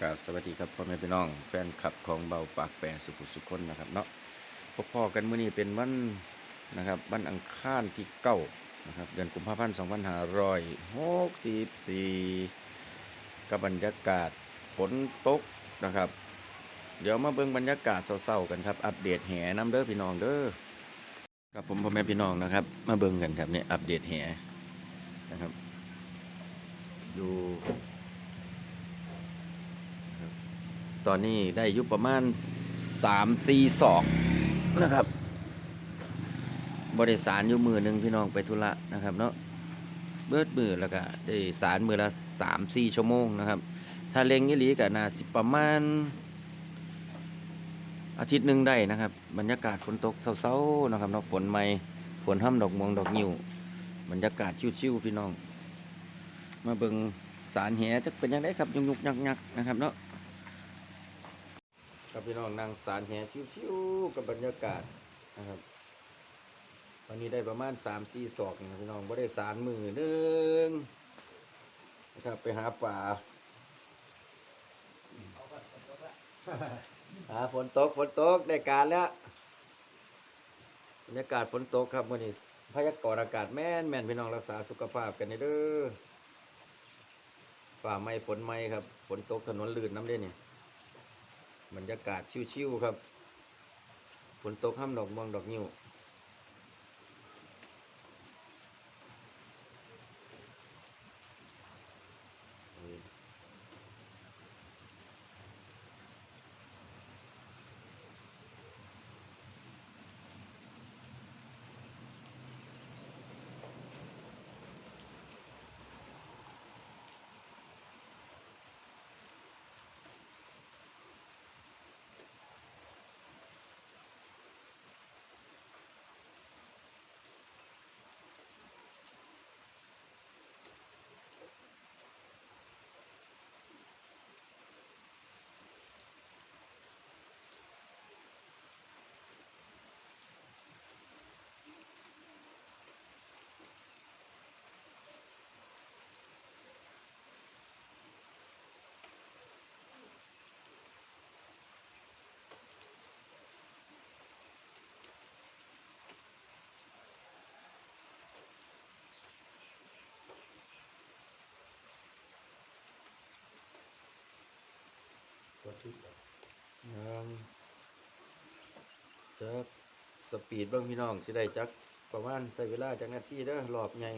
กราบสวัสดีครับพ่อแม่พี่น้องแฟนคลับของเบาปากแปรสุขุสุคนนะครับเนาะพบพ่อกันเมื้อนี้เป็นวันนะครับวันอังคารที่เก้านะครับเดือนกุมภาพันธ์2564กับบรรยากาศฝนตกนะครับ เดี๋ยวมาเบิ่งบรรยากาศเศร้าๆกันครับอัปเดตแห่น้ำเด้อพี่น้องเด้อครับผมพ่อแม่พี่น้องนะครับ มาเบิ่งกันครับเนี่ยอัปเดตแห่นะครับอยู่ ตอนนี้ได้อยุประมาณสามสี่สองนะครับ บริสารอยู่มือหนึ่งพี่น้องไปธุระนะครับเนาะเบิดมือแล้วก็ได้สารมือละสามสี่ชั่วโมงนะครับ ถ้าเล็งยี่หลีกับนาสิประมาณ อาทิตย์หนึ่งได้นะครับ บรรยากาศฝนตกเศร้าๆนะครับเนาะฝนไม่ฝนห้ำดอกมวงดอกนิ้วบรรยากาศชิวๆพี่น้อง มาเบิ่งสารแหจะเป็นยังไงครับยุกๆยักๆนะครับเนาะ ครับพี่น้องนั่งสารแหชิวๆกับบรรยากาศนะครับวันนี้ได้ประมาณสามสี่ศอกนะพี่น้องไม่ได้สารมือหนึ่งนะครับไปหาป่าหาฝนตกฝนตกได้การแล้วบรรยากาศฝนตกครับวันนี้พยากรณ์อากาศแม่นแม่นพี่น้องรักษาสุขภาพกันเด้อฝ่าไม่ฝนไม่ครับฝนตกถนนลื่นน้ำเด้นเนี่ย บรรยากาศชิวๆครับฝนตกห้ามดอกมองดอกนิ้ว ยังจักสปีดบ้างพี่น้องจะได้จักประมาณใส่เวลาจักนาทีเด้อรอบใหญ่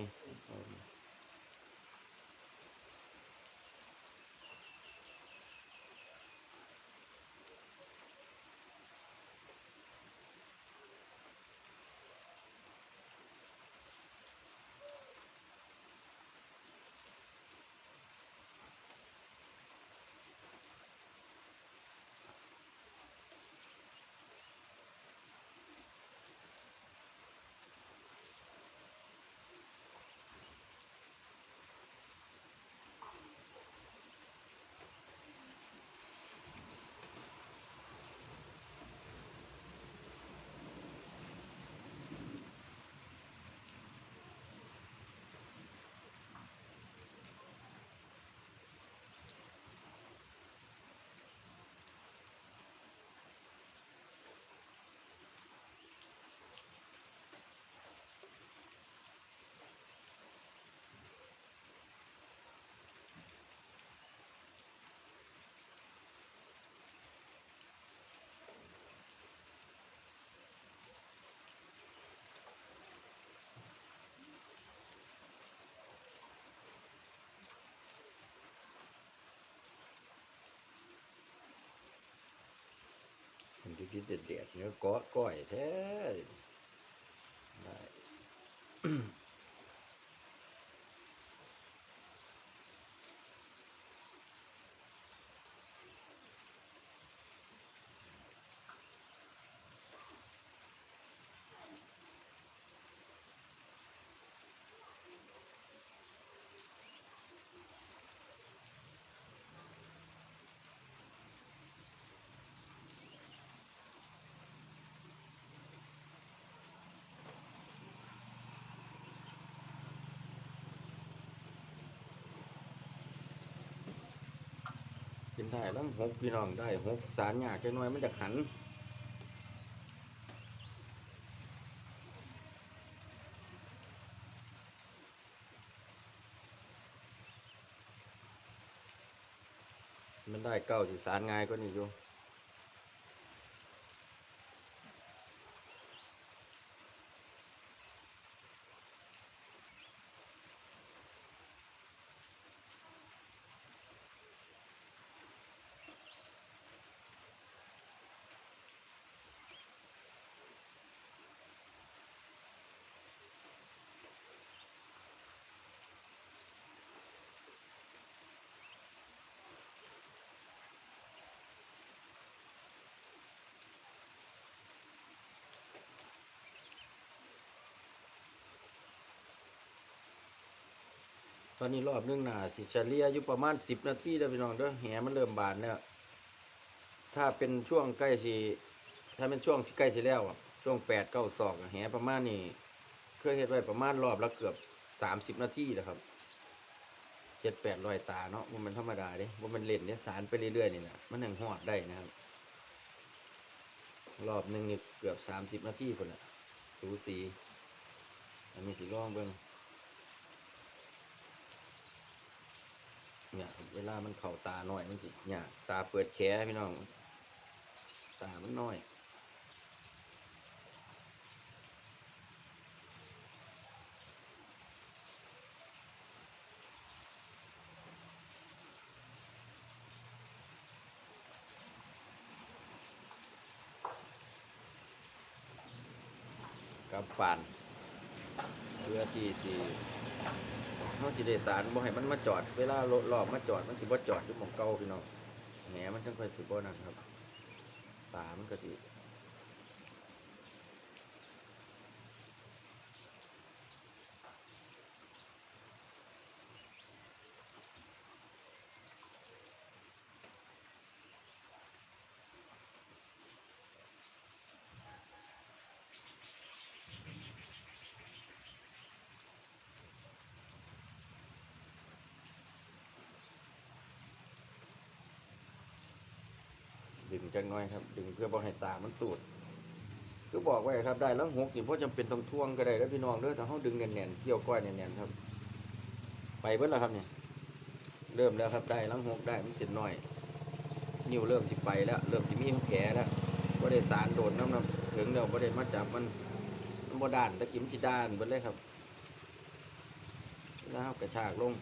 อืมมันที่ที่เด็ดๆเนี่ยก้อก้อยแท้ ได้ลังหกพี่น้องได้หกสารหยากจังน้อยมันจะขันมันได้เก้าสิสารง่ายก็นี่อยู่ ตอนนี้รอบนึงหน่ะสิเฉลี่ยอยู่ประมาณสิบนาทีเด้พี่น้องเด้อแหมันเริ่มบานแล้วถ้าเป็นช่วงใกล้สิถ้าเป็นช่วงสิใกล้สิแล้วอะช่วงแปดเก้าศอกแหประมาณนี้เคยเฮ็ดไว้ประมาณรอบละเกือบสามสิบนาทีนะครับเจ็ดแปดรอยตาเนาะว่ามันธรรมดาเด้ว่ามันเล่นเนี่ยสารไปเรื่อยๆนี่แหละมันยังหอดได้นะครับ รอบหนึ่งนี่เกือบสามสิบนาทีคนละสูสีอันนี้สิลองเบิ่ง เนี่ยเวลามันเข่าตาหน่อยมันสิเนี่ยตาเปิดแขพี่น้อง ตามันน้อยกับฝานเพื่อที่สิ เขาสิเดสารบ่ให้มันมาจอด เวลารถรอบมาจอด มันสิบ่จอดอยู่หม่องเก่าพี่น้องแหมมันจังค่อยสิบ่นั่นครับตามันก็สิ ดึงจังน้อยครับ ดึงเพื่อบ่ให้ตามันตูดคือบอกไว้ครับได้แล้วหกนี่บ่จำเป็นต้องท่วงก็ได้แล้วพี่น้องเด้อถ้าเฮาดึงแน่นๆเกี่ยวก้อยแน่นๆครับ ไปเบิดแล้วครับเนี่ยเริ่มแล้วครับได้ลังหกได้มันเสร็จหน่อย นิ้วเริ่มสิไปแล้ว เริ่มสิมีแผลแล้วบ่ได้สารโดนน้ำน้ำถึงแล้วบ่ได้มาจับมันมันบ่ด้านตะกิมนสิด้านเบิดเลยครับแล้วกระชากลง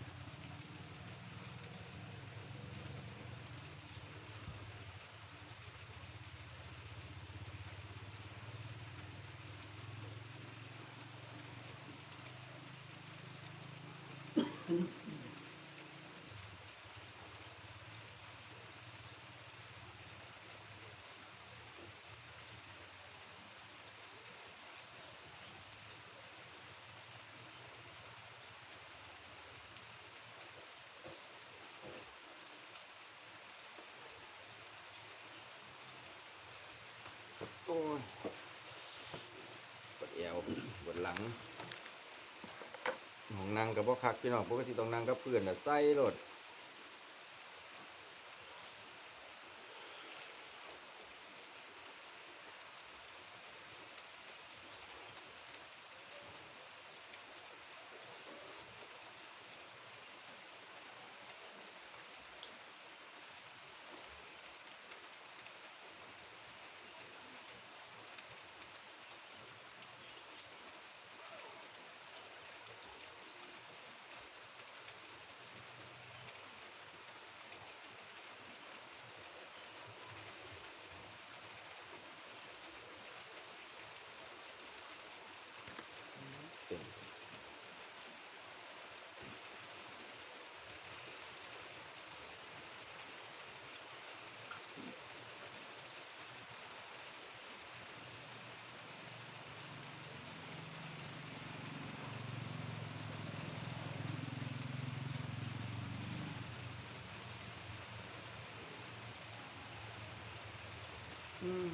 โอ้ยปวดเอวปวดหลังของนั่งกับพ่อคักพี่น้องปกติต้องนั่งกับเพื่อนนะไส้รถเต็ม อืม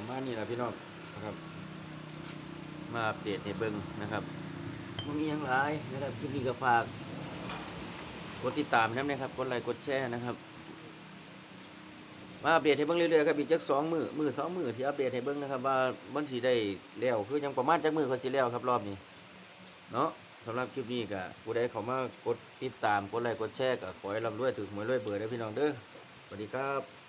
ประมาณนี้แหละพี่น้องนะครับ มาอัปเดตให้เบิ่งนะครับมันมีอย่างหลายนะครับคลิปนี้ก็ฝากกดติดตามน้ำนะครับกดไลค์กดแชร์นะครับ มาอัปเดตให้เบิ่งเรื่อยๆครับอีกจักสองมือมือสองมือที่อัปเดตให้เบิ่งนะครับว่ามันสิได้แล้วคือยังประมาณจักมือเขาสิแล้วครับรอบนี้เนาะสำหรับคลิปนี้ก็ผู้ใดเขามากดติดตามกดไลค์กดแชร์ก็ขอให้ร่ำรวยถึงหวยรวยเบอร์เด้พี่น้องเด้อสวัสดีครับ